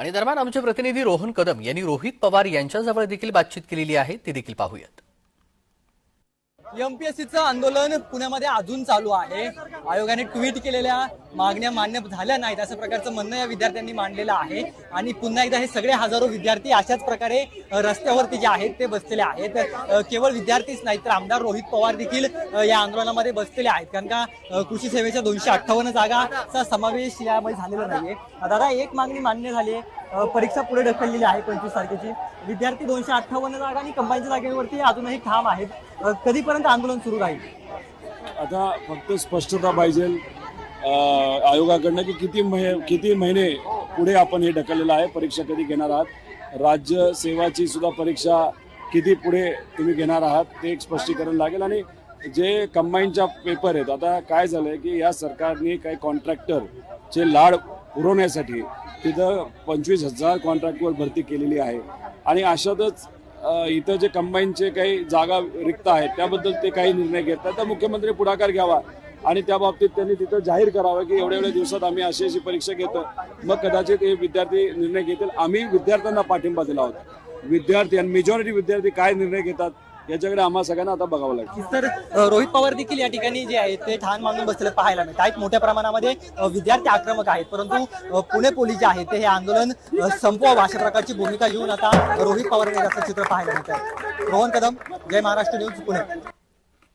आणि दरम्यान आमचे प्रतिनिधी रोहन कदम यांनी रोहित पवार यांच्याजवळ देखील बातचीत केलेली आहे ती देखील पाहूयात. एमपीएससीचं आंदोलन पुण्यामध्ये अजून चालू आहे. आयोगाने ट्विट केलेल्या मागण्या मान्य झाल्या नाहीत असं प्रकारचं म्हणणं या विद्यार्थ्यांनी मांडलेलं आहे. आणि पुन्हा एकदा हे सगळे हजारो विद्यार्थी अशाच प्रकारे रस्त्यावरती जे आहेत ते बसलेले आहेत. केवळ विद्यार्थीच नाहीत तर आमदार रोहित पवार देखील या आंदोलनामध्ये बसलेले आहेत. कारण का कृषी सेवेच्या दोनशे अठ्ठावन्न जागाचा समावेश यामध्ये झालेला नाहीये. दादा एक मागणी मान्य झाली आहे परीक्षा पुढे ढकललेली आहे पंचवीस तारखेची. विद्यार्थी दोनशे अठ्ठावन्न जागा आणि कंबाईनच्या जागेवरती अजूनही ठाम आहेत. कधीपर्यंत आंदोलन सुरू राहील? आता फक्त स्पष्टता पाहिजे आयोगाकडनं की किती महि किती महिने पुढे आपण हे ढकललेलं आहे परीक्षा कधी घेणार आहात? राज्य सेवाची सुद्धा परीक्षा किती पुढे तुम्ही घेणार आहात ते एक स्पष्टीकरण लागेल. आणि जे कंबाईनच्या पेपर आहेत आता काय झालंय की या सरकारने काही कॉन्ट्रॅक्टरचे लाड पुरवण्यासाठी तिथं पंचवीस हजार कॉन्ट्रॅक्टवर भरती केलेली आहे. आणि अशातच इथं जे कंबाईनचे काही जागा रिक्त आहेत त्याबद्दल ते काही निर्णय घेतात तर मुख्यमंत्री पुढाकार घ्यावा. आणि त्या बाबतीत त्यांनी तिथं जाहीर करावं की एवढ्या एवढ्या दिवसात आम्ही अशी अशी परीक्षा घेतो. मग कदाचित हे विद्यार्थी निर्णय घेतील. आम्ही विद्यार्थ्यांना पाठिंबा दिला होता. विद्यार्थी आणि मेजॉरिटी विद्यार्थी काय निर्णय घेतात याच्याकडे आम्हा सगळ्यांना आता बघावं लागेल. तर अ, रोहित पवार देखील या ठिकाणी जे आहेत ते ठाण मानून बसलेले पाहायला मिळत आहेत मोठ्या प्रमाणामध्ये अ, विद्यार्थी आक्रमक आहेत. परंतु अ, पुणे पोलीस जे आहेत ते हे आंदोलन अ, संपवावं अशा प्रकारची भूमिका घेऊन आता रोहित पवार यांनी असं चित्र पाहायला मिळत आहे रोहन कदम जय महाराष्ट्र न्यूज पुणे.